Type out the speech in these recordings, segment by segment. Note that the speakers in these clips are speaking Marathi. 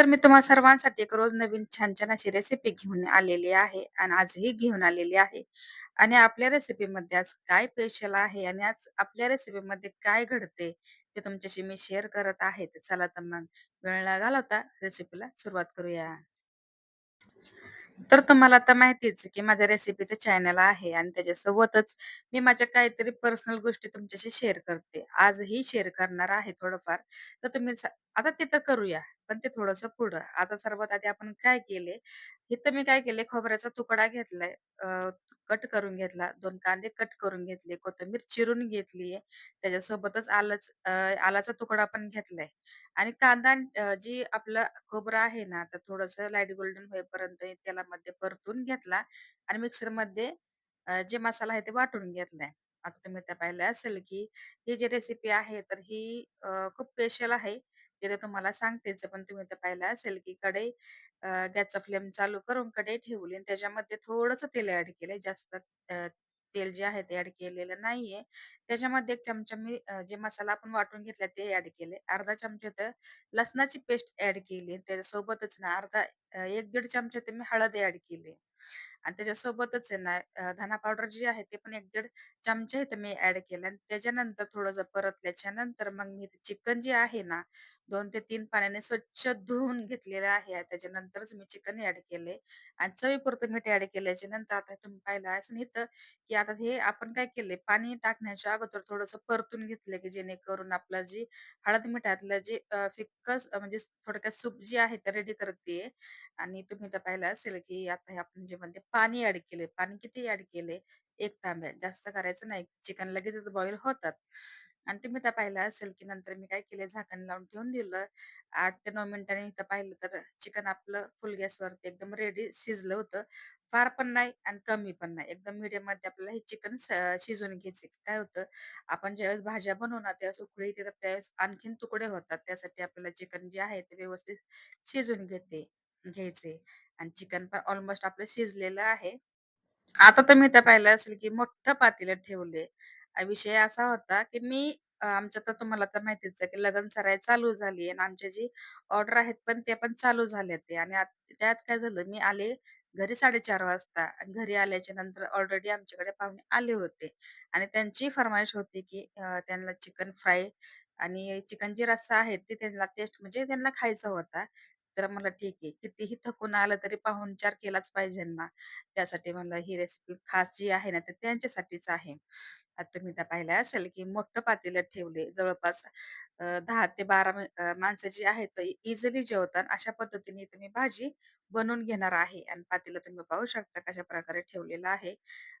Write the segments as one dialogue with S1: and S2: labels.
S1: तर मी तुम्हा सर्वांसाठी एक रोज नवीन छान-छान अशी रेसिपी घेऊन आलेली आहे आणि आजही घेऊन आलेली आहे. आणि आपल्या रेसिपीमध्ये आज काय स्पेशल आहे आणि आज आपल्या रेसिपीमध्ये काय घडते, ते तुमच्याशी मी शेअर करत आहे. तर चला तर मग वेळ न घालवता रेसिपीला सुरुवात करूया. तर तुम्हाला आता माहितीच की माझ्या रेसिपीचं चॅनल आहे आणि त्याच्यासोबतच मी माझ्या काहीतरी पर्सनल गोष्टी तुमच्याशी शेअर करते. आजही शेअर करणार आहे थोडंफार. तर तुम्ही स आता ते तर करूया, पण ते थोडंसं पुढं. आता सर्वात आधी आपण काय केले, इथं मी काय केले खोबऱ्याचा तुकडा घेतलाय, अ, कट करून घेतला, दोन कांदे कट करून घेतले, कोथिंबीर चिरून घेतलीये, त्याच्यासोबतच आलंच अ, आलाचा तुकडा पण घेतलाय आणि कांदा अन् अ, जी आपलं खोबरं आहे ना, तर थोडंसं लाइट गोल्डन होईपर्यंत तेलामध्ये परतून घेतला आणि मिक्सरमध्ये अ, जे मसाला आहे ते वाटून घेतलाय. आता तुम्ही त्या पाहिलं असेल, की ही जी रेसिपी आहे तर ही अ, खूप स्पेशल आहे. ते तुम्हाला सांगतेच पण तुम्ही तर पाहिलं असेल, की कढई अ, गॅसचा फ्लेम चालू करून कढई ठेवली आणि त्याच्यामध्ये थोडंसं तेल ऍड केलंय. जास्त अ, तेल जे आहे ते ऍड केलेलं नाहीये. त्याच्यामध्ये एक चमचा मी अ, जे मसाला आपण वाटून घेतला ते ऍड केले. अर्धा चमचा तर लसणाची पेस्ट ऍड केली. त्याच्यासोबतच ना अर्धा अ, 1-1.5 चमचा तर मी हळद ऍड केली आणि त्याच्यासोबतच आहे ना धना पावडर जी आहे ते पण एक दीड चमचा इथं मी ऍड केला आणि त्याच्यानंतर थोडंसं परतल्याच्यानंतर मग मी चिकन जे आहे ना दोन ते तीन पाण्याने स्वच्छ धुवून घेतलेलं आहे. त्याच्यानंतरच मी चिकन ऍड केले आणि चवीपुरतं मीठ ऍड केल्याच्यानंतर आता तुम्ही पाहिलं असेल इथं, की आता हे आपण काय केलंय पाणी टाकण्याच्या अगोदर थोडंसं परतून घेतलं, की जेणेकरून आपलं जी हळद मिठातलं जे फिक्कस म्हणजे थोडक्यात सूप जी आहे ते रेडी करते आणि तुम्ही तर पाहिलं असेल, की आता हे आपण म्हणजे म्हणते पाणी ऍड केले पाणी किती ऍड केले एक तांब्या. जास्त करायचं नाही. चिकन लगेचच बॉईल होतात आणि तुम्ही तर पाहिलं असेल, की नंतर मी काय केलं झाकण लावून ठेवून दिलं. आठ ते नऊ मिनिटांनी इथं पाहिलं तर चिकन आपलं फुल गॅसवरती एकदम रेडी शिजलं होतं. फार पण नाही आणि कमी पण नाही. एकदम मीडियममध्ये आपल्याला हे चिकन शिजून शिजवून घ्यायचे. काय होतं, आपण ज्यावेळेस भाज्या बनवू ना, त्यावेळेस उकळी येते तर त्यावेळेस आणखीन तुकडे होतात. त्यासाठी आपल्याला चिकन जे आहे ते व्यवस्थित शिजून घेते घ्यायचे आणि चिकन पण ऑलमोस्ट आपलं शिजलेलं आहे. आता तुम्ही तर पाहिलं असेल, की मोठं पातेलं ठेवलंय. विषय असा होता, की मी अ, आमच्या तर तुम्हाला तर माहितीच आहे, की लगनसराई चालू झाली आणि आमच्या जी ऑर्डर आहेत पण ते पण चालू झाले ते आणि आत त्यात काय झालं, मी आले घरी 4:30 वाजता आणि घरी आल्याच्यानंतर ऑलरेडी आमच्याकडे पाहुणे आले होते आणि त्यांची फरमाईश होती, की अ, त्यांना चिकन फ्राय आणि चिकन जी रस्सा आहे ते त्यांना टेस्ट म्हणजे त्यांना खायचा होता. तर मला ठीक आहे. कितीही थकून आलं तरी पाहुणचार केलाच पाहिजे ना. त्यासाठी म्हणलं ही रेसिपी खास जी आहे ना, तर त्यांच्यासाठीच आहे. आता तुम्ही तर पाहिलं असेल, की मोठं पातेलं ठेवले. जवळपास अ, 10 ते 12 मी अ, माणसं जी आहेत इझिली जेवतात. अशा पद्धतीने इथे मी भाजी बनवून घेणार आहे आणि पातेलं तुम्ही पाहू शकता कशा प्रकारे ठेवलेलं आहे.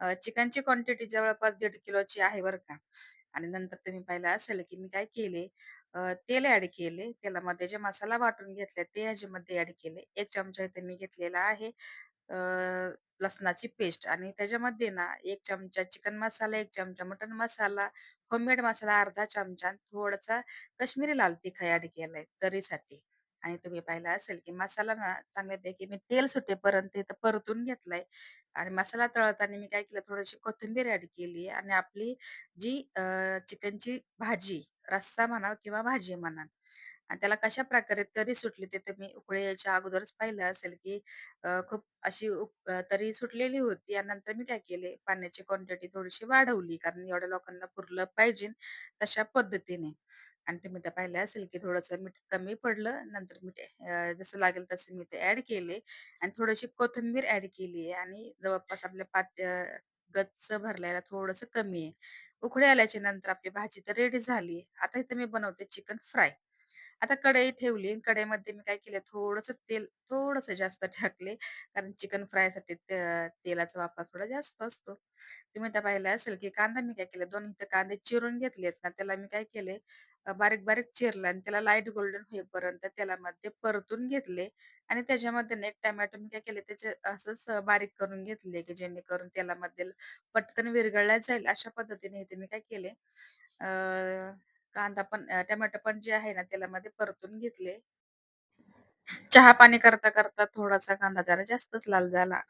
S1: अ, चिकनची क्वांटिटी जवळपास दीड किलोची आहे बरं का आणि नंतर तुम्ही पाहिलं असेल, की मी काय केले अ, तेल ॲड केले. तेलामध्ये जे मसाला वाटून घेतला ते ह्याच्यामध्ये ॲड केले. 1 चमचा इथे मी घेतलेला आहे अ, लसणाची पेस्ट आणि त्याच्यामध्ये ना 1 चमचा चिकन मसाला, 1 चमचा मटण मसाला, होममेड मसाला अर्धा चमचा आणि थोडासा काश्मीरी लाल तिखा ॲड केलाय तरीसाठी. आणि तुम्ही पाहिलं असेल, की मसाला ना चांगल्यापैकी मी तेल सुटेपर्यंत इथं परतून घेतलाय आणि मसाला तळताना मी काय केलं थोडीशी कोथिंबीर ॲड केली आणि आपली जी अ, चिकनची भाजी, रस्सा म्हणा किंवा भाजी म्हणा आणि त्याला कशा प्रकारे तरी सुटली ते तुम्ही उकळी यायच्या अगोदरच पाहिलं असेल, की अ, खूप अशी उक अ, सुटलेली होती आणि नंतर मी काय केले पाण्याची क्वांटिटी थोडीशी वाढवली कारण एवढ्या लोकांना पुरलं पाहिजे तशा पद्धतीने. आणि तुम्ही तर पाहिलं असेल, की थोडंसं मीठ कमी पडलं. नंतर मीठ अ, जसं लागेल तसं मी ते ऍड केले आणि थोडीशी कोथिंबीर ऍड केली आणि जवळपास आपल्या पात अ, गच्च भरलेला थोडंसं कमी आहे. उकळी आल्याच्यानंतर आपली भाजी तर रेडी झाली. आता इथे मी बनवते चिकन फ्राय. आता कढई ठेवली. कढईमध्ये मी काय केलं थोडंसं तेल थोडंसं जास्त टाकले. कारण चिकन फ्रायसाठी ते तेलाचा वापर थोडा जास्त असतो. तुम्ही आता पाहिलं असेल, की कांदा मी काय केलं दोन इथं कांदे चिरून घेतलेत ना, त्याला मी काय केले अ, बारीक-बारीक चिरलं आणि त्याला लाइट गोल्डन होईपर्यंत तेलामध्ये परतून घेतले आणि त्याच्यामध्ये ना एक टोमॅटो मी काय केले त्याचे असंच अ, बारीक करून घेतले, की जेणेकरून तेलामध्ये पटकन विरघळला जाईल अशा पद्धतीने इथे मी काय केले अ, कांदा पण अ, टोमॅटो पण जे आहे ना तेलामध्ये परतून घेतले. चहा-पाणी करता-करता थोडासा कांदा जरा जास्तच लाल झाला.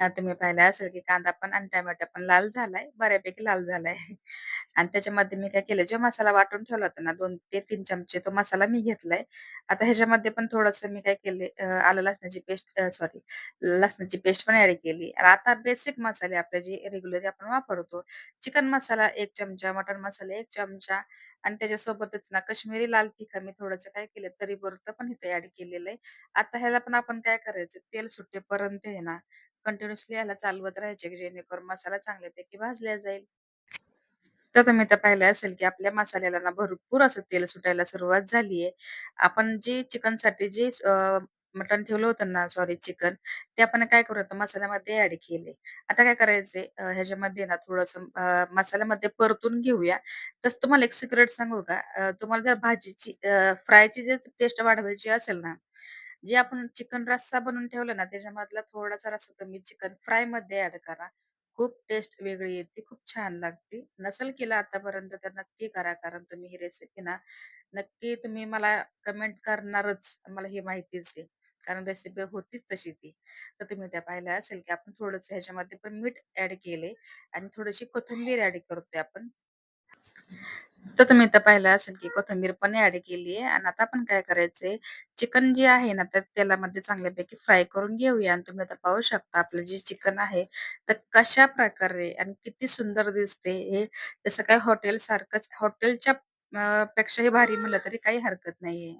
S1: अ, तुम्ही पाहिलं असेल की कांदा पण आणि टोमॅटो पण लाल झालाय, बऱ्यापैकी लाल झालाय. आणि त्याच्यामध्ये मी काय केलं, जो मसाला वाटून ठेवला होता ना दोन ते तीन चमचे तो मसाला मी घेतलाय. आता ह्याच्यामध्ये पण थोडंसं मी काय केले आलं लसणाची पेस्ट सॉरी लसणाची पेस्ट पण ऍड केली. आणि आता बेसिक मसाले आपले जे रेग्युलर आपण वापरतो. चिकन मसाला एक चमचा, मटन मसाला एक चमचा आणि त्याच्यासोबतच ना कश्मीरी लाल तिखा मी थोडंसं काय केलं तरी बरोबर पण इथे ऍड केलेलं आहे. आता ह्याला पण आपण काय करायचं तेल सुटेपर्यंत आहे ना कंटिन्युअसली ह्याला चालवत राहायचे, जेणेकरून मसाला चांगल्यापैकी भाजला जाईल. तर तुम्ही तर पाहिलं असेल, की आपल्या मसाल्याला ना भरपूर असं तेल सुटायला सुरुवात झाली आहे. आपण जे चिकनसाठी जे अ, मटण ठेवलं होतं ना, सॉरी चिकन, ते आपण काय करू आता मसाल्यामध्ये ॲड केले. आता काय करायचंय अ, ह्याच्यामध्ये ना थोडंसं अ, मसाल्यामध्ये परतून घेऊया. तसं तुम्हाला एक सिक्रेट सांगू का? अ, तुम्हाला जर भाजीची अ, फ्रायची जर टेस्ट वाढवायची असेल ना, जे आपण चिकन रस्सा बनवून ठेवला ना, त्याच्यामधला थोडासा रस्सा तुम्ही चिकन फ्रायमध्ये ॲड करा. खूप टेस्ट वेगळी येते, खूप छान लागते. नसेल केलं आतापर्यंत तर नक्की करा. कारण तुम्ही ही रेसिपी ना, नक्की तुम्ही मला कमेंट करणारच, मला हे माहितीच आहे. कारण रेसिपी होतीच तशी ती. तर तुम्ही त्या पाहिल्या असेल, की आपण थोडंसं ह्याच्यामध्ये पण मीठ ॲड केले आणि थोडीशी कोथिंबीर ॲड करतोय आपण. तर तुम्ही इथं पाहिलं असेल, की कोथिंबीर पण ऍड केली आहे आणि आता आपण काय करायचंय, चिकन जे आहे ना, त्या तेलामध्ये चांगल्यापैकी फ्राय करून घेऊया आणि तुम्ही आता पाहू शकता आपलं जे चिकन आहे, तर कशा प्रकारे आणि किती सुंदर दिसते हे जसं हॉटेल सारखच हॉटेलच्या पेक्षाही भारी म्हणलं तरी काही हरकत नाहीये.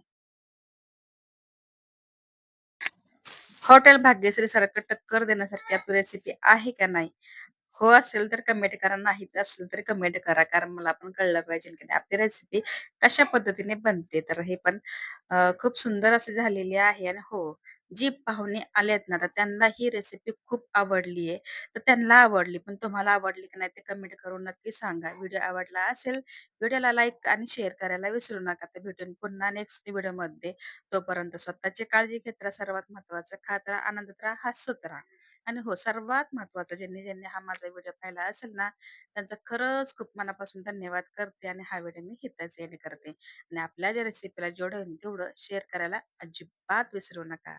S1: हॉटेल भाग्यश्री सारखं टक्कर देण्यासारखी आपली रेसिपी आहे का नाही? हो असेल तर कमेंट करा, नाही असेल तर कमेंट करा. कारण मला पण कळलं पाहिजे की आपली रेसिपी कशा पद्धतीने बनते. तर हे पण अ, खूप सुंदर अशी झालेली आहे आणि हो, जी पाहुणे आलेत ना, तर त्यांना ही रेसिपी खूप आवडली आहे. तर त्यांना आवडली, पण तुम्हाला आवडली की नाही ते कमेंट करून नक्की सांगा. व्हिडिओ आवडला असेल, व्हिडिओला लाईक आणि शेअर करायला विसरू नका. तर भेटून पुन्हा नेक्स्ट व्हिडिओमध्ये. तोपर्यंत स्वतःची काळजी घेत राहा. सर्वात महत्त्वाचं खात राहा, आनंदात राहा, हसत राहा. आणि हो, सर्वात महत्त्वाचं ज्यांनी ज्यांनी हा माझा व्हिडिओ पाहिला असेल ना, त्यांचा खरंच खूप मनापासून धन्यवाद करते आणि हा व्हिडिओ मी हिताच याने करते. आणि आपल्या ज्या रेसिपीला जेवढं होईल तेवढं शेअर करायला अजिबात विसरू नका.